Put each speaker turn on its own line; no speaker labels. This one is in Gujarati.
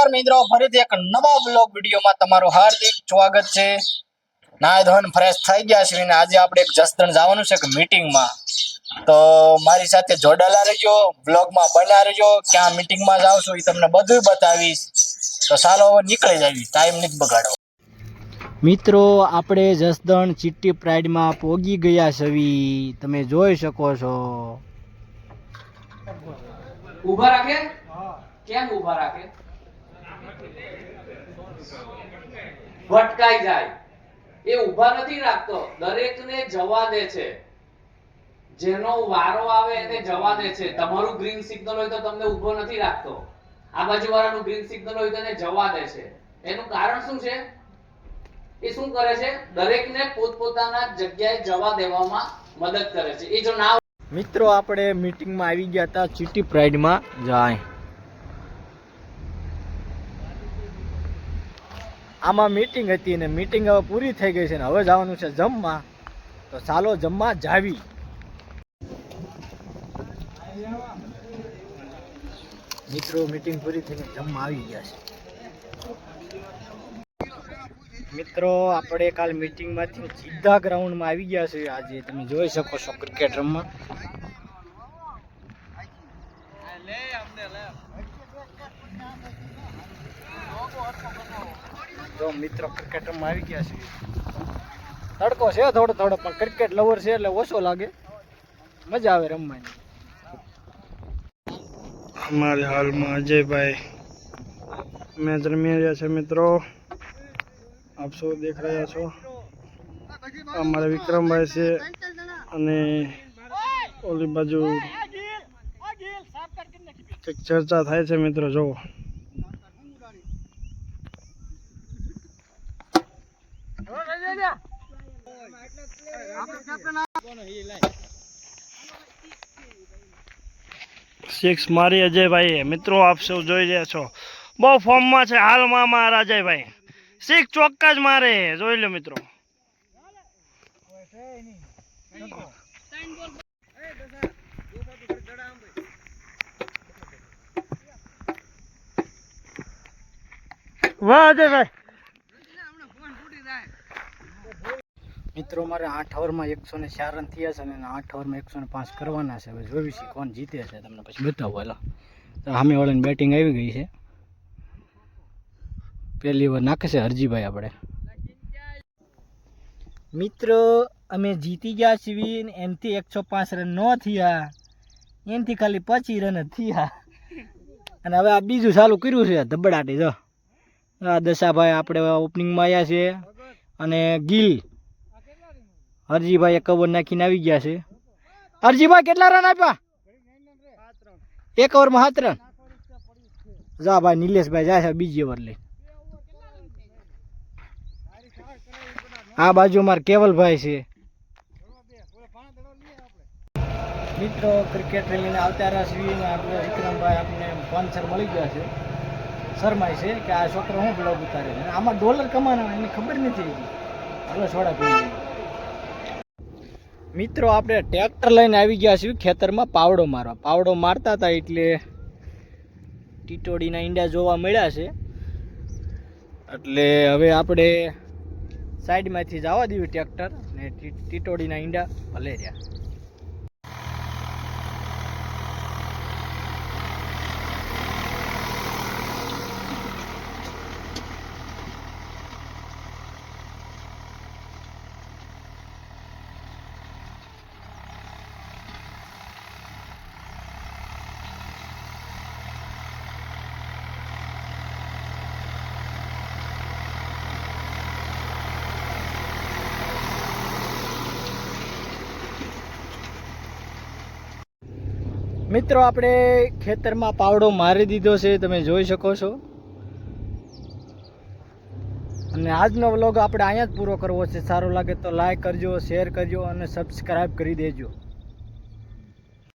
નમસ્કાર મિત્રો ફરીથી એક નવા બ્લોગ વિડીયોમાં તમારું હાર્દિક સ્વાગત છે. નાય ધોન ફ્રેશ થઈ ગયા છે અને આજે આપણે એક જસદણ જવાનું છે એક મીટિંગમાં તો મારી સાથે જોડાયેલા રહેજો બ્લોગમાં બના રહેજો ક્યાં મીટિંગમાં જાઉં છું એ તમને બધું બતાવીશ. તો ચાલો હવે નીકળી જાય ટાઈમ નથી બગાડો મિત્રો આપણે જસદણ ચિટ્ટી પ્રાઇડમાં પોગી ગયા છવી તમે જોઈ શકો છો.
ઊભા રાખે? કેમ ઊભા રાખે? ભટકાઈ જાય. એ ઊભા નથી રાખતો. દરેકને જવા દે છે. જેનો વારો આવે એને જવા દે છે. તમારું ગ્રીન સિગ્નલ હોય તો તમને ઊભો નથી રાખતો. આ બાજુ વાળાનું ગ્રીન સિગ્નલ હોય તો એને જવા દે છે. એનું કારણ શું છે? એ શું કરે છે? દરેકને પોતપોતાના જગ્યાએ જવા દેવામાં મદદ કરે છે. એ જો ના
મિત્રો, આપણે મીટિંગમાં આવી ગયા હતા. સિટી પ્રાઇડમાં જાય. આમાં મીટિંગ હતી ને મીટિંગ હવે પૂરી થઈ ગઈ છે ને હવે જવાનું છે જમવા. તો ચાલો જમવા જાવી. મિત્રો મીટિંગ પૂરી થઈને જમવા આવી ગયા છે. મિત્રો, આપણે કાલ મીટિંગમાંથી સીધા ગ્રાઉન્ડમાં આવી ગયા છે આજે તમે જોઈ શકો છો ક્રિકેટ રમવા. જો મિત્રો ક્રિકેટમાં આવી ગયા છે. તડકો છે થોડો થોડો, પણ ક્રિકેટ લવર છે એટલે ઓછો લાગે. મજા આવે રમવાની.
અમારે હાલમાં અજયભાઈ મેચ રમી રહ્યા છે મિત્રો. આપ સૌ દેખ રહ્યા છો. અમારે વિક્રમભાઈ છે અને ઓલી બાજુ કંઈક ચર્ચા થાય છે મિત્રો જોવો સિક્સ મારી અજયભાઈ મિત્રો આપ સૌ જોઈ રહ્યા છો. બહુ ફોર્મમાં છે હાલમાં મારા અજયભાઈ. સિક્સ ચોક્કસ મારે. જોઈ લો મિત્રો. વાહ અજયભાઈ
મિત્રો, મારે આઠ ઓવરમાં એકસો ને ચાર રન થયા છે અને આઠ ઓવરમાં એકસો ને પાંચ કરવાના છે. હવે જોઈ છે કોણ જીતે છે. તમને પછી બતાવો. તો સામે વાળાની બેટિંગ આવી ગઈ છે. પહેલી ઓવર નાખે છે હરજીભાઈ આપણે. મિત્રો, અમે જીતી ગયા છીએ એનથી એકસો પાંચ રન ન થયા. એનથી ખાલી પચીસ રન જ થયા. અને હવે આ બીજું ચાલુ કર્યું છે. ધબડાટી, જો. દશાભાઈ આપણે ઓપનિંગમાં આવ્યા છે. અને ગિલ. હરજીભાઈ એક ઓવર નાખીને આવી ગયા છે. હરજીભાઈ, કેટલા રન આપ્યા? એક ઓવરમાં સાત રન જા ભાઈ, નિલેશભાઈ જાય છે બીજી ઓવર લઈ આ બાજુ અમારે કેવલભાઈ છે. મિત્રો ક્રિકેટ રેલીને આવતા રહ્યા છીએ આપણે વિક્રમભાઈ આપણને સ્પોન્સર મળી ગયા છે. શરમાય છે કે આ છોકરો હું બ્લોગ ઉતારે આમાં ડોલર કમાના એને ખબર નથી હાલો છોડા મિત્રો, આપણે ટ્રેક્ટર લઈને આવી ગયા છીએ ખેતરમાં પાવડો મારવા. પાવડો મારતા હતા એટલે ટીટોડીના ઈંડા જોવા મળ્યા છે. એટલે હવે આપણે સાઈડમાંથી જવા દેવું ટ્રેક્ટર ને ટીટોડીના ઈંડા ભલે રહ્યા. મિત્રો, આપણે ખેતરમાં પાવડો મારી દીધો છે, તમે જોઈ શકો છો. અને આજનો વ્લોગ આપણે અહીંયા જ પૂરો કરવો છે. સારો લાગે તો લાઈક કરજો શેર કરજો અને સબસ્ક્રાઈબ કરી દેજો.